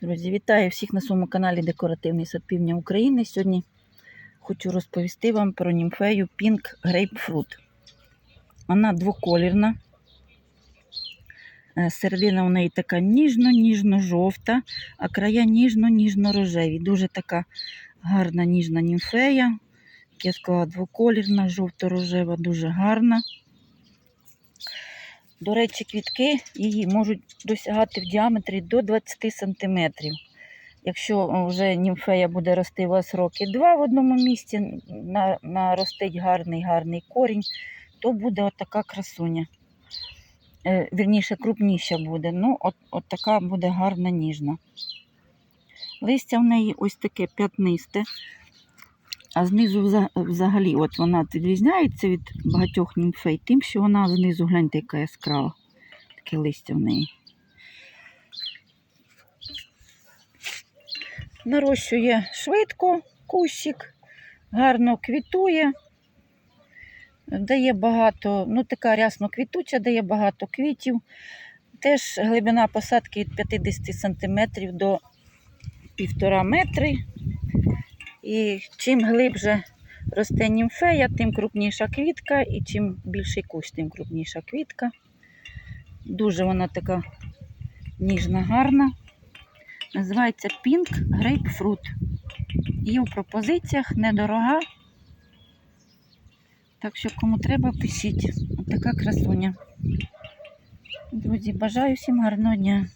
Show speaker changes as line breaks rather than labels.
Друзі, вітаю всіх на своєму каналі Декоративний сад Півдня України. Сьогодні хочу розповісти вам про німфею Pink Grapefruit. Вона двоколірна. Е, Середина у неї така ніжно-ніжно-жовта, а края ніжно-ніжно-рожеві. Дуже така гарна ніжна німфея. Я двоколірна, жовто-рожева, дуже гарна. До речі, квітки її можуть досягати в діаметрі до 20 см. Якщо вже німфея буде рости у вас роки два в одному місці, наростить гарний гарний корінь, то буде отака красуня. Е, вірніше, крупніша буде. Ну, от, от така буде гарна ніжна. Листя в неї ось таке п'ятнисте, а знизу взагалі от вона відрізняється від багатьох німфей тим, що вона знизу, гляньте, яка яскрава. Таке листя в неї. Нарощує швидко кущик, гарно квітує, дає багато, ну така рясно квітуча, дає багато квітів. Теж глибина посадки від 50 см до 1,5 метри. І чим глибше росте німфея, тим крупніша квітка, і чим більший кущ, тим крупніша квітка. Дуже вона така ніжна, гарна. Називається Pink Grapefruit. Є у пропозиціях недорога. Так що, кому треба, пишіть. Ось така красуня. Друзі, бажаю всім гарного дня.